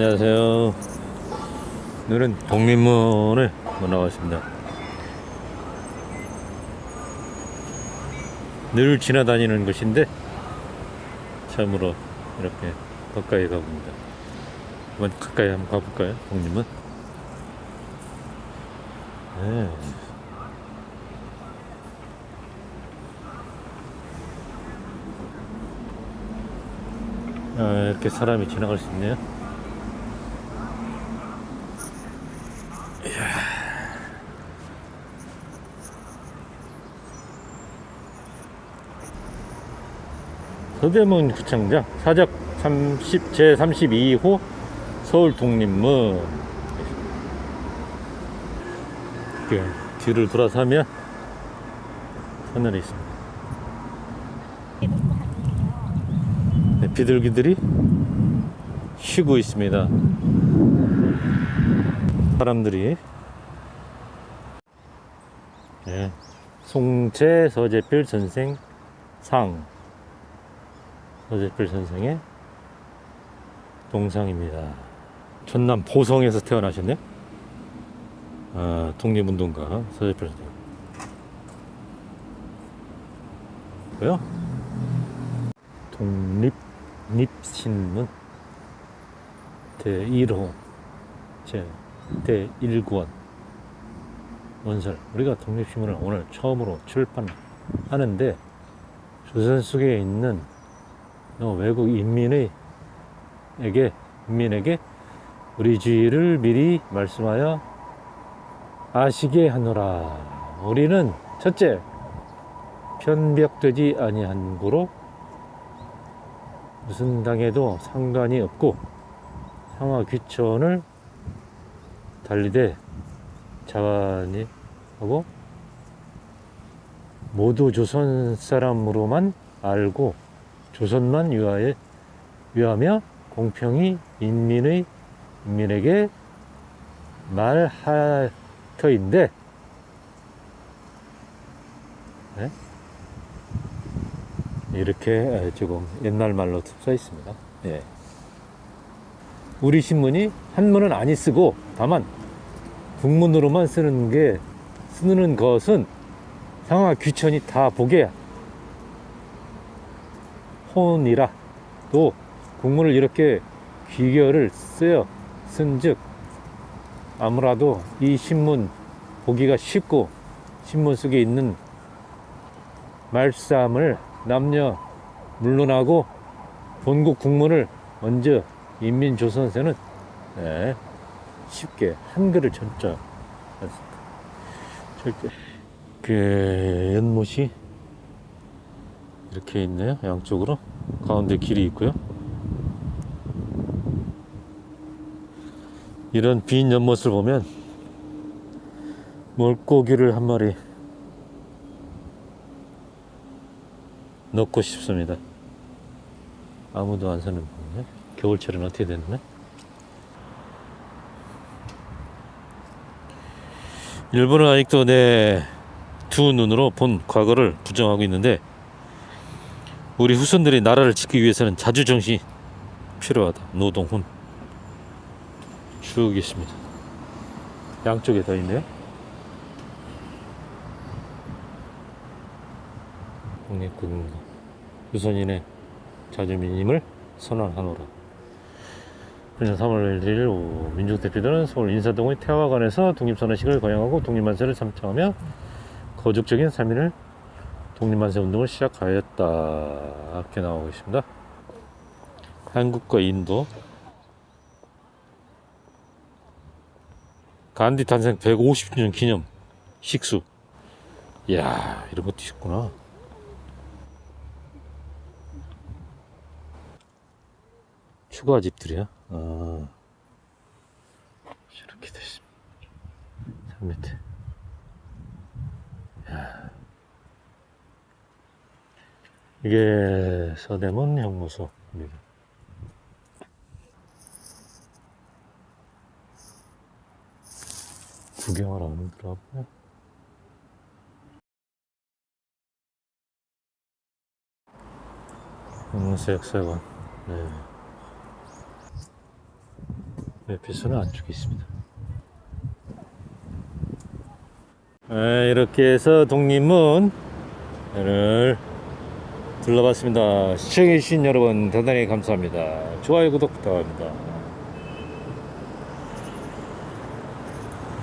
안녕하세요. 오늘은 독립문을 나왔습니다. 늘 지나다니는 곳인데 처음으로 이렇게 가까이 가봅니다. 한번 가까이 한번 가볼까요? 독립문. 네. 아, 이렇게 사람이 지나갈 수 있네요. 서대문 구청장 사적 30, 제 32호 서울 독립문 이렇게 뒤를 돌아서면 하늘에 있습니다. 네, 비둘기들이 쉬고 있습니다. 사람들이 네, 송채 서재필 선생 상 서재필 선생의 동상입니다. 전남 보성에서 태어나셨네. 아, 독립운동가 서재필 선생. 뭐요? 독립 립신문 제1호 제 제1권 원설 우리가 독립신문을 오늘 처음으로 출판하는데 조선 속에 있는 어, 외국 인민의 에게 인민에게 우리 주의를 미리 말씀하여 아시게 하노라. 우리는 첫째 편벽되지 아니한 고로 무슨 당에도 상관이 없고 상하 귀천을 달리되 자관이 하고 모두 조선 사람으로만 알고 조선만 위하여 위하며 공평히 인민의 인민에게 말할 터인데 네? 이렇게 조금 옛날 말로 써 있습니다. 예. 우리 신문이 한문은 아니 쓰고 다만 국문으로만 쓰는 게 쓰는 것은 상하 귀천이 다 보게 혼이라 또 국문을 이렇게 귀결을 쓰여 쓴즉 아무라도 이 신문 보기가 쉽고 신문 속에 있는 말씀을 남녀 물론하고 본국 국문을 먼저 인민조선세는 네, 쉽게 한글을 전자. 절대. 그 연못이 이렇게 있네요 양쪽으로 가운데 길이 있고요 이런 빈 연못을 보면 물고기를 한 마리 넣고 싶습니다. 아무도 안 사는 거네. 겨울철은 어떻게 됐나? 일본은 아직도 내 두 눈으로 본 과거를 부정하고 있는데 우리 후손들이 나라를 지키기 위해서는 자주정신이 필요하다. 노동훈 쭉 있습니다. 양쪽에 더 있네요. 독립군인가 유선인의 자주민임을 선언하노라. 그년 3월 1일 오후 민족 대표들은 서울 인사동의 태화관에서 독립선언식을 거행하고 독립만세를 참청하며 거죽적인 3일을 독립만세 운동을 시작하였다. 이렇게 나오고 있습니다. 한국과 인도. 간디 탄생 150주년 기념 식수. 이야, 이런 것도 있구나. 추가 집들이야. 아. 이렇게 됐습니다. 3m. 이게 서대문 형무소입니다. 구경하러 오는 들어가고요. 형무소 역사관. 네. 매표소는 안쪽에 있습니다. 네, 이렇게 해서 독립문을 둘러봤습니다. 시청해주신 여러분 대단히 감사합니다. 좋아요, 구독 부탁합니다.